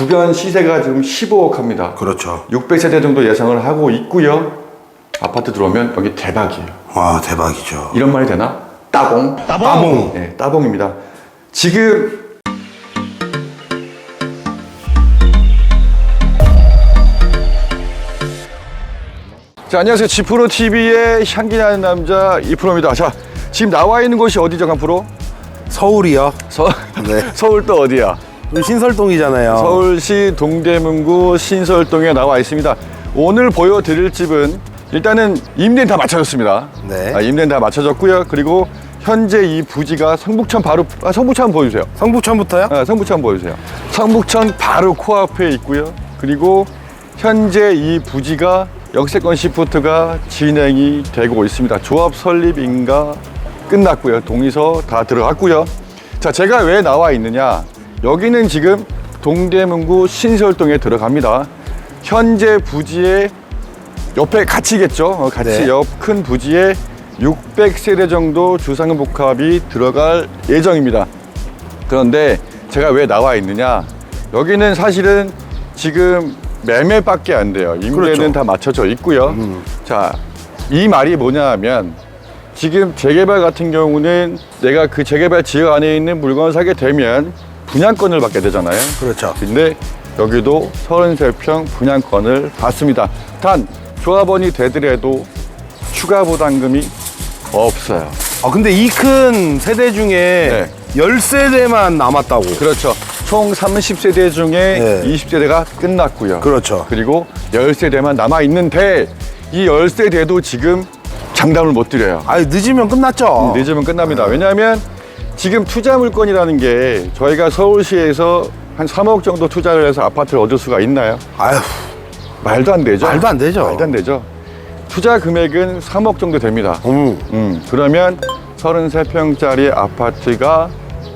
주변 시세가 지금 15억 합니다. 그렇죠. 600세대 정도 예상을 하고 있고요. 아파트 들어오면 여기 대박이에요. 와 대박이죠. 이런 말이 되나? 따봉. 따봉. 네, 따봉입니다. 지금 자, 안녕하세요. 지프로 TV의 향기 나는 남자 이프로입니다. 자, 지금 나와 있는 곳이 어디죠, 강프로? 서울이요. 서, 네. 서울 또 어디야? 신설동이잖아요. 서울시 동대문구 신설동에 나와 있습니다. 오늘 보여드릴 집은 일단은 임대는 다 맞춰졌습니다. 네. 아, 임대는 다 맞춰졌고요. 그리고 현재 이 부지가 성북천 바로 아, 성북천 보여주세요. 성북천부터요? 아, 성북천 보여주세요. 성북천 바로 코앞에 있고요. 그리고 현재 이 부지가 역세권 시프트가 진행이 되고 있습니다. 조합 설립인가 끝났고요. 동의서 다 들어갔고요. 자, 제가 왜 나와 있느냐? 여기는 지금 동대문구 신설동에 들어갑니다. 현재 부지의 옆에 같이겠죠. 어, 같이 네. 옆큰 부지에 600세대 정도 주상은 복합이 들어갈 예정입니다. 그런데 제가 왜 나와 있느냐? 여기는 사실은 지금 매매밖에 안 돼요. 임대는 그렇죠. 다 맞춰져 있고요. 자, 이 말이 뭐냐 하면 지금 재개발 같은 경우는 내가 그 재개발 지역 안에 있는 물건을 사게 되면 분양권을 받게 되잖아요. 그렇죠. 근데 여기도 33평 분양권을 받습니다. 단 조합원이 되더라도 추가 부담금이 없어요. 아 근데 이 큰 세대 중에 네. 열 10세대만 남았다고. 그렇죠. 총 30세대 중에 네. 20세대가 끝났고요. 그렇죠. 그리고 10세대만 남아 있는데 이 10세대도 지금 장담을 못 드려요. 아니 늦으면 끝났죠. 늦으면 끝납니다. 왜냐하면 지금 투자 물건이라는 게 저희가 서울시에서 한 3억 정도 투자를 해서 아파트를 얻을 수가 있나요? 아휴 말도 안 되죠. 말도 안 되죠. 말도 안 되죠. 투자 금액은 3억 정도 됩니다. 음. 음, 그러면 33평짜리 아파트가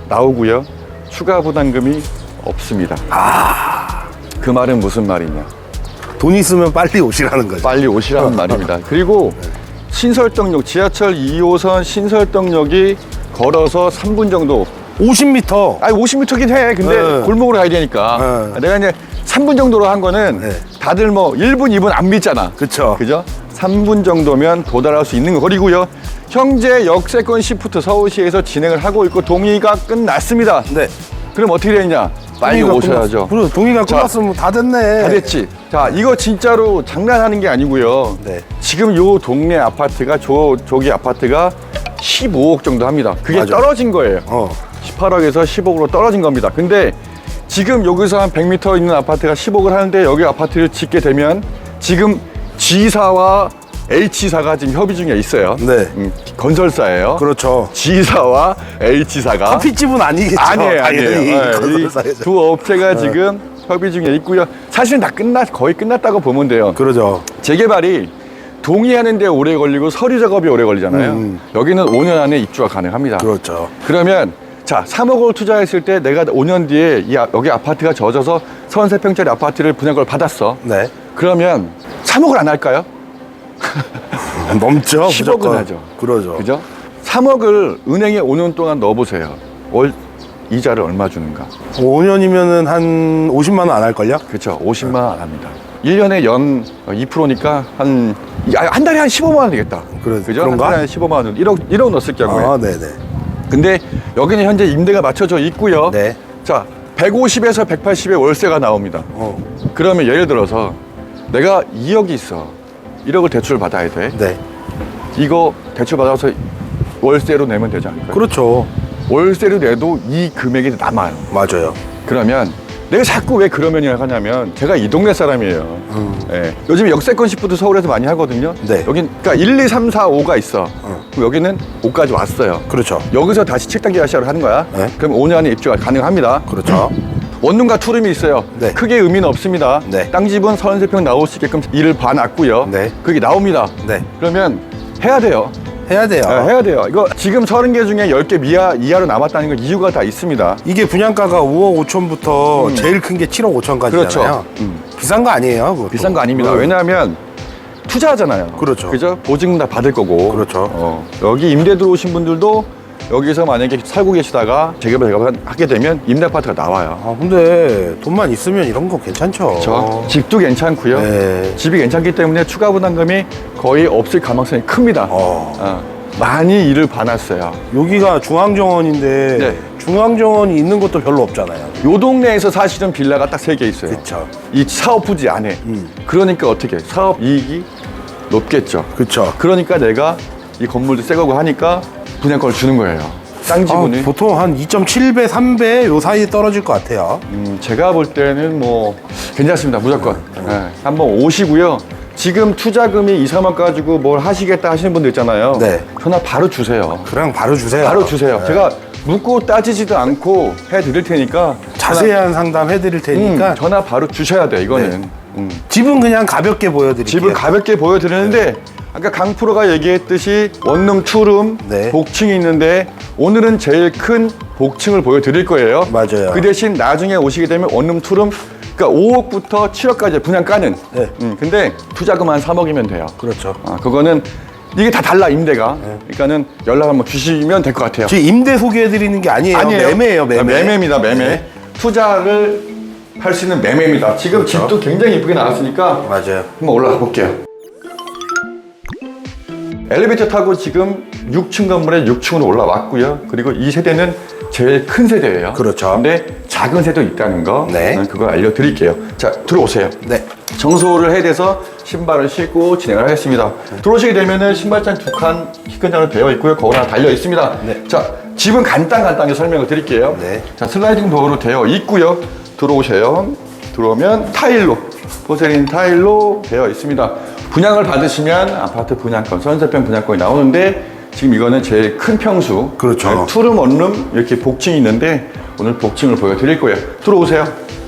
나오고요. 추가 부담금이 없습니다. 아. 그 말은 무슨 말이냐? 돈 있으면 빨리 오시라는 거죠. 빨리 오시라는 말입니다. 그리고 신설동역 지하철 2호선 신설동역이 걸어서 3분 정도. 50m. 아니 50m긴 해. 근데 네. 골목으로 가야 되니까. 네. 내가 이제 3분 정도로 한 거는 네. 다들 뭐 1분, 2분 안 믿잖아. 그쵸. 그죠? 3분 정도면 도달할 수 있는 거리고요. 현재 역세권 시프트 서울시에서 진행을 하고 있고 동의가 끝났습니다. 네. 그럼 어떻게 되냐? 빨리 동의가 오셔야죠. 끝났- 그래 동의가 자, 끝났으면 다 됐네. 다 됐지. 자, 이거 진짜로 장난하는 게 아니고요. 네. 지금 요 동네 아파트가 저 저기 아파트가 15억 정도 합니다. 그게 맞아. 떨어진 거예요. 어. 18억에서 10억으로 떨어진 겁니다. 근데 지금 여기서 한 100m 있는 아파트가 10억을 하는데 여기 아파트를 짓게 되면 지금 G사와 H사가 지금 협의 중에 있어요. 네. 음, 건설사예요. 그렇죠. G사와 H사가 커피집은 아니겠죠. 아니에요, 당연히. 아니에요. 네, 건설사에서. 이두 업체가 지금 협의 중에 있고요. 사실 다 끝났, 거의 끝났다고 보면 돼요. 그러죠. 재개발이 동의하는데 오래 걸리고 서류 작업이 오래 걸리잖아요. 음. 여기는 5년 안에 입주가 가능합니다. 그렇죠. 그러면 자 3억을 투자했을 때 내가 5년 뒤에 이 아- 여기 아파트가 젖어서 33평짜리 아파트를 분양권을 받았어. 네. 그러면 3억을 안 할까요? 넘죠. 10억은 무조건. 하죠. 그러죠. 그죠? 3억을 은행에 5년 동안 넣어보세요. 월 이자를 얼마 주는가? 5년이면은 한 50만 원 안 할걸요? 그렇죠. 50만 원 안 합니다. 1년에 연 2%니까 한, 야, 한 달에 한 15만 원 되겠다. 그래, 그죠? 그런가? 한 달에 한 15만 원. 1억, 1억 넣었을 경우에. 아, 네네. 근데 여기는 현재 임대가 맞춰져 있고요. 네. 자, 150에서 180의 월세가 나옵니다. 어. 그러면 예를 들어서 내가 2억이 있어. 1억을 대출 받아야 돼. 네. 이거 대출 받아서 월세로 내면 되지 않을까요? 그렇죠. 월세로 내도 이 금액이 남아요. 맞아요. 그러면 내가 자꾸 왜 그러면이라 하냐면 제가 이 동네 사람이에요. 예. 요즘 역세권 시프트 서울에서 많이 하거든요. 네. 여긴 그러니까 1, 2, 3, 4, 5가 있어. 그럼 여기는 5까지 왔어요. 그렇죠. 여기서 다시 책당 계약 시작을 하는 거야. 네. 그럼 5년 안에 입주가 가능합니다. 그렇죠. 원룸과 투룸이 있어요. 네. 크게 의미는 없습니다. 네. 땅집은 33평 나올 수 있게끔 일을 봐놨고요. 네. 그게 나옵니다. 네. 그러면 해야 돼요. 해야 돼요. 네, 해야 돼요. 이거 지금 30개 중에 10개 미하, 이하로 남았다는 건 이유가 다 있습니다. 이게 분양가가 5억 5천부터 제일 큰 게 7억 5천까지잖아요. 음. 그렇죠. 음. 비싼 거 아니에요. 그것도. 비싼 거 아닙니다. 음. 왜냐하면 투자하잖아요. 그렇죠. 그죠? 보증금 다 받을 거고. 그렇죠. 어, 여기 임대 들어오신 분들도 여기서 만약에 살고 계시다가 재개발 작업을 하게 되면 임대 아파트가 나와요. 아 근데 돈만 있으면 이런 거 괜찮죠. 저 집도 괜찮고요. 네. 집이 괜찮기 때문에 추가 부담금이 거의 없을 가능성이 큽니다. 어. 어, 많이 일을 봐놨어요. 여기가 중앙정원인데 네. 중앙정원이 있는 것도 별로 없잖아요. 요 동네에서 사실은 빌라가 딱 세 개 있어요. 그쵸. 이 사업 부지 안에. 음. 그러니까 어떻게 사업 이익이 높겠죠. 그쵸. 그러니까 내가 이 건물도 새 거고 하니까 분양권을 주는 거예요. 땅 아, 지분이. 보통 한 2.7배, 3배 요 사이에 떨어질 것 같아요. 음, 제가 볼 때는 뭐 괜찮습니다. 무조건. 네, 한번 오시고요. 지금 투자금이 2, 3억 가지고 뭘 하시겠다 하시는 분들 있잖아요. 네. 전화 바로 주세요. 그냥 바로 주세요. 바로 주세요. 네. 제가 묻고 따지지도 않고 해드릴 테니까 자세한 상담 해드릴 테니까 음, 전화 바로 주셔야 돼 이거는. 음. 집은 그냥 가볍게 보여드릴게요. 집을 가볍게 보여드리는데 아까 강 프로가 얘기했듯이 원룸, 투룸, 네. 복층이 있는데 오늘은 제일 큰 복층을 보여드릴 거예요. 맞아요. 그 대신 나중에 오시게 되면 원룸, 투룸 그러니까 5억부터 7억까지 분양 까는. 네. 음, 근데 투자금 한 3억이면 돼요. 그렇죠. 아, 그거는 이게 다 달라 임대가. 그러니까는 연락 한번 주시면 될 것 같아요. 지금 임대 소개해드리는 게 아니에요. 매매예요, 매매. 아, 매매입니다, 매매. 네. 투자를 할 수 있는 매매입니다. 지금 그렇죠. 집도 굉장히 이쁘게 나왔으니까 맞아요. 한번 올라가 볼게요. 엘리베이터 타고 지금 6층 건물에 6층으로 올라왔고요. 그리고 이 세대는 제일 큰 세대예요. 그렇죠. 근데 작은 세도 있다는 거, 네. 음, 그거 알려드릴게요. 자, 들어오세요. 네. 청소를 해야 돼서 신발을 신고 진행을 하겠습니다. 들어오시게 되면은 신발장 두칸 키큰장으로 되어 있고요. 거울 하나 달려 있습니다. 네. 자, 집은 간단간단하게 설명을 드릴게요. 네. 자, 슬라이딩 도어로 되어 있고요. 들어오셔요. 들어오면 타일로, 포세린 타일로 되어 있습니다. 분양을 받으시면 아파트 분양권, 선세평 분양권이 나오는데 지금 이거는 제일 큰 평수. 그렇죠. 네, 투룸, 원룸 이렇게 복층이 있는데 오늘 복층을 보여드릴 거예요. 들어오세요.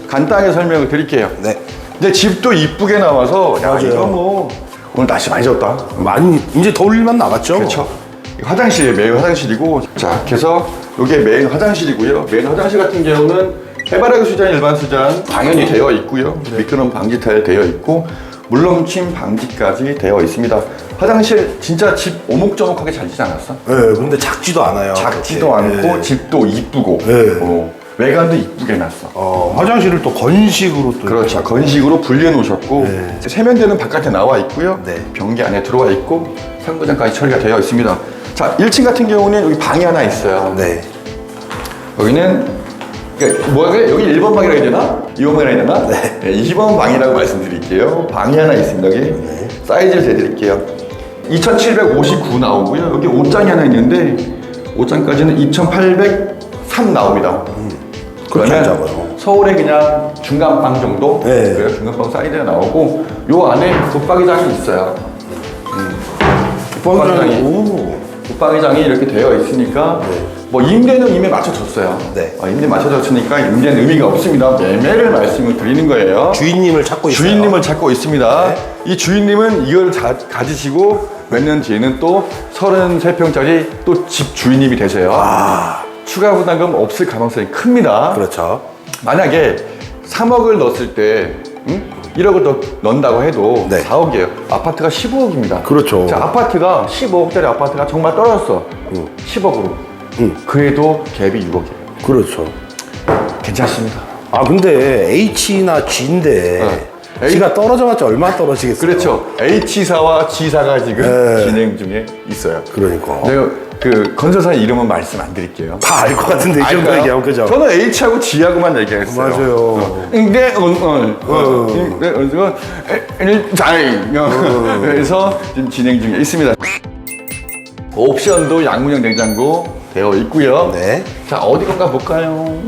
간단하게 설명을 드릴게요. 네. 근데 집도 이쁘게 나와서 야 맞아요. 이거 뭐 오늘 날씨 많이 좋다. 많이 이제 더울 일만 남았죠. 그렇죠. 화장실이에요. 메인 화장실이고 자 그래서 이게 메인 화장실이고요. 메인 화장실 같은 경우는 해바라기 수전, 일반 수전 당연히 되어 있고요. 미끄럼 방지 타일 되어 있고 물넘침 방지까지 되어 있습니다. 화장실 진짜 집 오목조목하게 잘 지지 않았어? 네, 근데 작지도 않아요. 작지도 그렇게. 않고 네. 집도 이쁘고 네. 어, 외관도 이쁘게 놨어. 어, 화장실을 또 건식으로 또 그렇죠. 건식으로 분리해 놓으셨고 세면대는 바깥에 나와 있고요. 네. 변기 안에 들어와 있고 상부장까지 처리가 되어 있습니다. 자, 1층 같은 경우는 여기 방이 하나 있어요. 네. 여기는 그러니까 뭐가 여기 1번 방이라 해야 되나? 2번 방이라 해야 되나? 네. 2번 방이라고 말씀드릴게요. 방이 하나 있습니다. 여기 네. 사이즈를 재드릴게요. 2759 나오고요. 여기 옷장이 하나 있는데 옷장까지는 2803 나옵니다. 그렇게 그러면 작아요. 서울에 그냥 중간방 정도? 네. 그래요. 중간방 사이즈가 나오고 요 안에 붙박이장이 있어요. 뻥장이 오. 붙박이장이 이렇게 되어 있으니까 뭐 임대는 이미 맞춰줬어요. 네. 어, 임대 맞춰줬으니까 임대는 의미가 없습니다. 매매를 말씀을 드리는 거예요. 주인님을 찾고 있어요. 주인님을 찾고 있습니다. 이 주인님은 이걸 자- 가지시고 몇 년 뒤에는 또 33평짜리 또 집 주인님이 되세요. 아, 추가 부담금 없을 가능성이 큽니다. 그렇죠. 만약에 3억을 넣었을 때 응? 1억을 더 넣는다고 해도 네. 4억이에요. 아파트가 15억입니다. 그렇죠. 자, 아파트가 15억짜리 아파트가 정말 떨어졌어. 10억으로. 응. 그래도 갭이 6억이에요. 그렇죠. 괜찮습니다. 아 근데 H나 G인데 어. G가 떨어져봤자 얼마 나 떨어지겠어요? 그렇죠. H사와 G사가 지금 네. 진행 중에 있어요. 그러니까 내가 그 건설사 이름은 말씀 안 드릴게요. 다 알 것 같은데 이 정도 알까요? 얘기하면 그죠? 저는 H하고 G하고만 얘기했어요. 맞아요. 어. 근데 어, 어, 어, 근데 어, 잘 그래서 지금 진행 중에 있습니다. 옵션도 양문형 냉장고 되어 있고요. 네. 자 어디 건가 볼까요?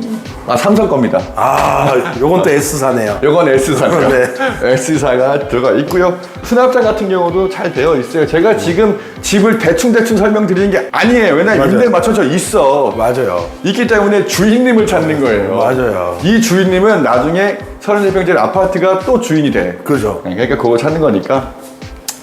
아 삼성 겁니다. 아 요건 또 S사네요. 요건 S사가 네. S사가 들어가 있고요. 수납장 같은 경우도 잘 되어 있어요. 제가 지금 집을 대충 대충 설명드리는 게 아니에요. 왜냐면 맞아요. 임대 맞춰져 있어. 맞아요. 있기 때문에 주인님을 찾는 거예요. 맞아요. 이 주인님은 나중에 33평짜리 아파트가 또 주인이 돼. 그죠. 그러니까 그거 찾는 거니까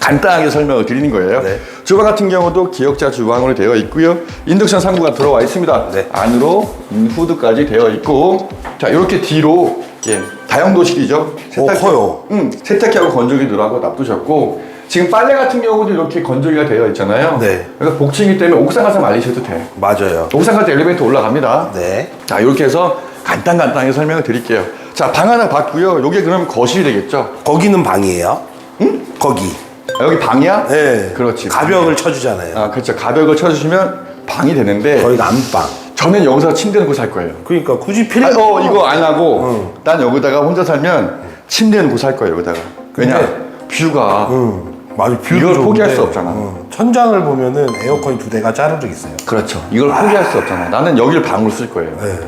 간단하게 설명을 드리는 거예요. 네. 주방 같은 경우도 기역자 주방으로 되어 있고요. 인덕션 상부가 들어와 있습니다. 네. 안으로 음, 후드까지 되어 있고 자 이렇게 뒤로 예, 다용도실이죠. 오, 커요. 음, 세탁기하고 건조기 들어가고 놔두셨고 지금 빨래 같은 경우도 이렇게 건조기가 되어 있잖아요. 네. 그러니까 복층이기 때문에 옥상 가서 말리셔도 돼. 맞아요. 옥상 갈때 엘리베이터 올라갑니다. 네. 자, 이렇게 해서 간단간단하게 설명을 드릴게요. 자, 방 하나 봤고요. 요게 그럼 거실이 되겠죠? 거기는 방이에요. 응? 거기. 아, 여기 방이야? 네. 그렇지. 가벽을 쳐주잖아요. 아, 그렇죠. 가벽을 쳐주시면 방이 되는데 거기가 안방. 저는 여기서 침대 놓고 살 거예요. 그러니까 굳이 필요 아, 어, 이거 안 하고 난 여기다가 혼자 살면 침대 놓고 살 거예요, 여기다가. 왜냐? 뷰가 응. 맞아. 뷰도 이걸 포기할 수 없잖아. 응. 천장을 보면은 에어컨이 두 대가 짜르르 있어요. 그렇죠. 이걸 포기할 수 없잖아. 나는 여기를 방으로 쓸 거예요. 네.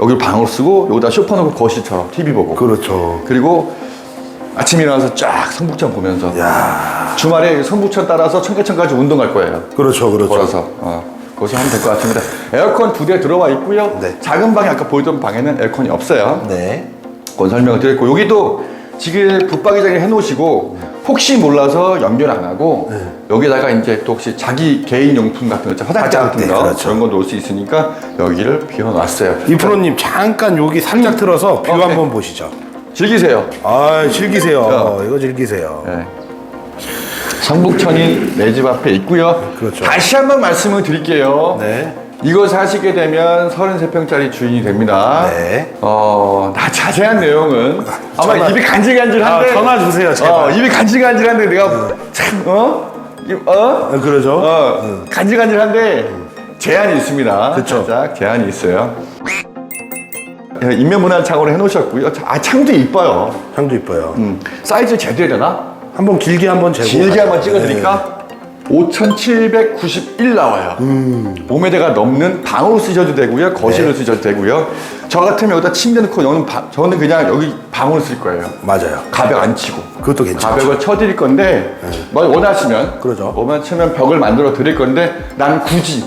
여기를 방으로 쓰고 여기다 쇼파 놓고 거실처럼 TV 보고. 그렇죠. 그리고 아침에 일어나서 쫙 성북천 보면서 야. 주말에 성북천 따라서 청계천까지 운동 갈 거예요. 그렇죠, 그렇죠. 걸어서 어, 거기서 하면 될 것 같습니다. 에어컨 두 대 들어와 있고요. 네. 작은 방에 아까 보여준 방에는 에어컨이 없어요. 네. 그건 설명을 드렸고 여기도 지금 붙박이장에 해놓으시고 혹시 몰라서 연결 안 하고 여기다가 이제 또 혹시 자기 개인 용품 같은 거. 화장대 화장대, 같은 거 그렇죠. 그런 거 놓을 수 있으니까 여기를 비워놨어요. 이 프로님 잠깐 여기 살짝 틀어서 뷰 어, 네. 한번 보시죠. 즐기세요. 아, 즐기세요. 야. 이거 즐기세요. 네. 성북천이 내 집 앞에 있고요. 그렇죠. 다시 한번 말씀을 드릴게요. 네. 이거 사시게 되면 33평짜리 주인이 됩니다. 네. 어, 나 자세한 내용은 아마 전화- 입이 간질간질한데. 아, 전화 주세요, 제발. 어, 입이 간질간질한데 내가 참, 어? 이- 어? 아, 그러죠. 어, 간질간질한데 제한이 있습니다. 그쵸. 살짝 제한이 있어요. 예, 인면문화 창으로 해놓으셨고요. 아, 창도 이뻐요. 향도 이뻐요. 음, 사이즈 제대로 되나? 한번 길게 한번 재고. 길게 가죠. 한번 찍어드릴까? 5,791 나와요. 5m가 넘는 방으로 쓰셔도 되고요. 거실로 네. 쓰셔도 되고요. 저 같으면 여기다 침대 넣고 여기는 방- 저는 그냥 여기 방으로 쓸 거예요. 네. 맞아요. 가벽 안 치고. 그것도 괜찮죠. 가벽을 쳐드릴 건데, 뭐 원하시면. 그러죠. 원하시면 벽을 만들어 드릴 건데, 난 굳이.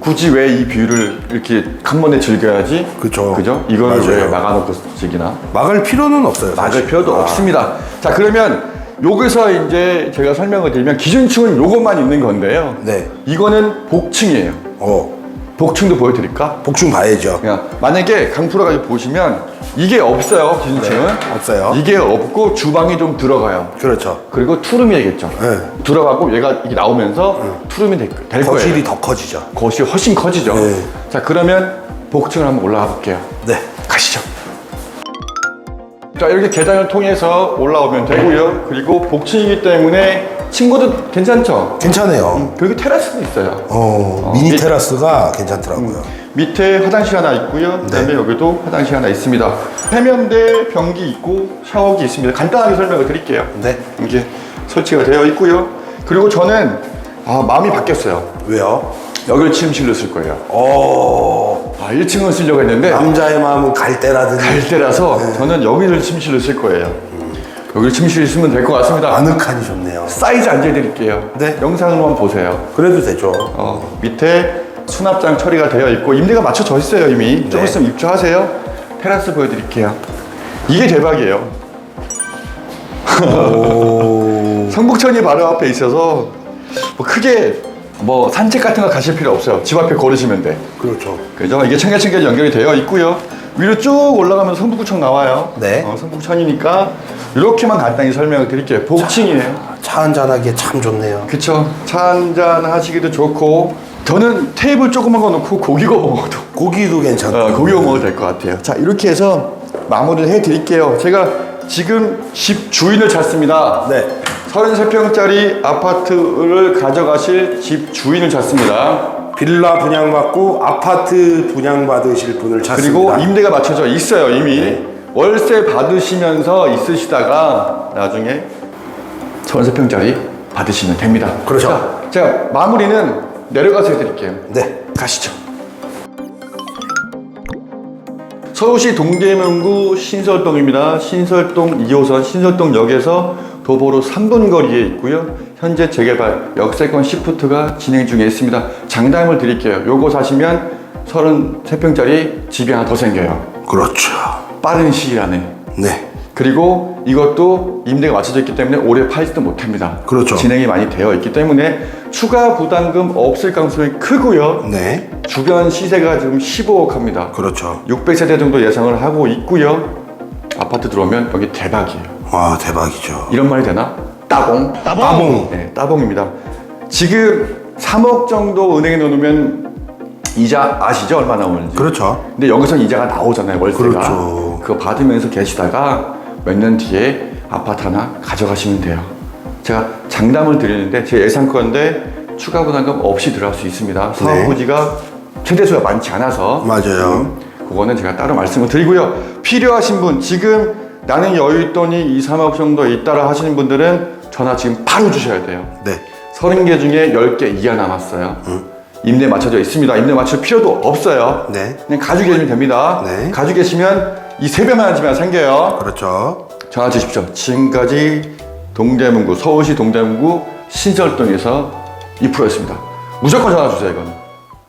굳이 왜 이 뷰를 이렇게 한 번에 즐겨야지? 그쵸. 그죠? 이걸 맞아요. 왜 막아놓고 즐기나? 막을 필요는 없어요. 막을 사실. 필요도 아, 없습니다. 자, 그러면 여기서 이제 제가 설명을 드리면 기준층은 요것만 있는 건데요. 네. 이거는 복층이에요. 어, 복층도 보여드릴까? 복층 봐야죠. 그냥 만약에 강프로가 보시면 이게 없어요, 기준층은. 네, 없어요. 이게 없고 주방이 좀 들어가요. 그렇죠. 그리고 투룸이겠죠. 네. 들어가고 얘가 이게 나오면서 투룸이 될, 될 거예요. 거실이 더 커지죠. 거실이 훨씬 커지죠. 네. 자, 그러면 복층을 한번 올라가 볼게요. 네. 가시죠. 자, 이렇게 계단을 통해서 올라오면 되고요. 그리고 복층이기 때문에 친구도 괜찮죠? 괜찮아요. 여기 테라스도 있어요. 어, 미니 미- 테라스가 괜찮더라고요. 밑에 화장실 하나 있고요. 그다음에 네. 여기도 화장실 하나 있습니다. 세면대, 변기 있고 샤워기 있습니다. 간단하게 설명을 드릴게요. 네. 이게 설치가 되어 있고요. 그리고 저는 아, 마음이 바뀌었어요. 왜요? 여기를 침실로 쓸 거예요. 어, 아, 1층을 쓰려고 했는데 남자의 마음은 갈대라든지 갈 때라서 네. 저는 여기를 침실로 쓸 거예요. 여기를 침실로 쓰면 될 것 같습니다. 아늑하니 좋네요. 사이즈 앉아드릴게요. 네. 영상으로 한번 보세요. 그래도 되죠. 어, 밑에 수납장 처리가 되어 있고 임대가 맞춰져 있어요 이미. 좀 네. 있으면 입주하세요. 테라스 보여드릴게요. 이게 대박이에요. 오, 성북천이 바로 앞에 있어서 뭐 크게 뭐 산책 같은 거 가실 필요 없어요. 집 앞에 걸으시면 돼. 그렇죠. 그죠? 이게 청계천까지 연결이 되어 있고요. 위로 쭉 올라가면 성북구청 나와요. 네. 어, 성북천이니까 이렇게만 간단히 설명을 드릴게요. 복층이에요. 차 한잔하기에 참 좋네요. 그쵸. 차 한잔 하시기도 좋고 저는 테이블 조그만 거 놓고 고기 구워 먹어도 고기도 괜찮고. 어, 고기 구워 먹어도 될 것 같아요. 자 이렇게 해서 마무리를 해드릴게요. 제가 지금 집 주인을 찾습니다. 네. 33평짜리 아파트를 가져가실 집 주인을 찾습니다. 빌라 분양받고 아파트 분양받으실 분을 찾습니다. 그리고 임대가 맞춰져 있어요 이미 월세 받으시면서 있으시다가 나중에 33평짜리 받으시면 됩니다 그렇죠. 자, 제가 마무리는 내려가서 해드릴게요 네. 가시죠 서울시 동대문구 신설동입니다 신설동 2호선 신설동역에서 도보로 3분 거리에 있고요 현재 재개발 역세권 시프트가 진행 중에 있습니다 장담을 드릴게요 요거 사시면 33평짜리 집이 하나 더 생겨요 그렇죠. 빠른 시일 안에 네. 그리고 이것도 임대가 맞춰져 있기 때문에 오래 팔지도 못합니다. 그렇죠. 진행이 많이 되어 있기 때문에 추가 부담금 없을 가능성이 크고요. 네. 주변 시세가 지금 15억 합니다. 그렇죠. 600세대 정도 예상을 하고 있고요. 아파트 들어오면 여기 대박이에요. 와, 대박이죠. 이런 말이 되나? 따봉. 따봉. 네, 따봉입니다. 지금 3억 정도 은행에 넣어놓으면 이자 아시죠? 얼마 나오는지. 그렇죠. 근데 여기서 이자가 나오잖아요, 월세가. 그렇죠. 그거 받으면서 계시다가 몇 년 뒤에 아파트 하나 가져가시면 돼요. 제가 장담을 드리는데 제 예상컨대 추가 부담금 없이 들어갈 수 있습니다. 사업 네. 부지가 최대 수가 많지 않아서. 맞아요. 음, 그거는 제가 따로 말씀을 드리고요. 필요하신 분, 지금 나는 여유 있더니 2, 3억 정도 있다라 하시는 분들은 전화 지금 바로 주셔야 돼요. 네. 30개 중에 10개 이하 남았어요. 임대 맞춰져 있습니다. 임대 맞출 필요도 없어요. 네. 그냥 가지고 계시면 됩니다. 네. 가지고 계시면 이 세 배만 집이 생겨요. 그렇죠. 전화 주십시오. 지금까지 동대문구, 서울시 동대문구 신설동에서 2%였습니다. 무조건 전화 주세요, 이건.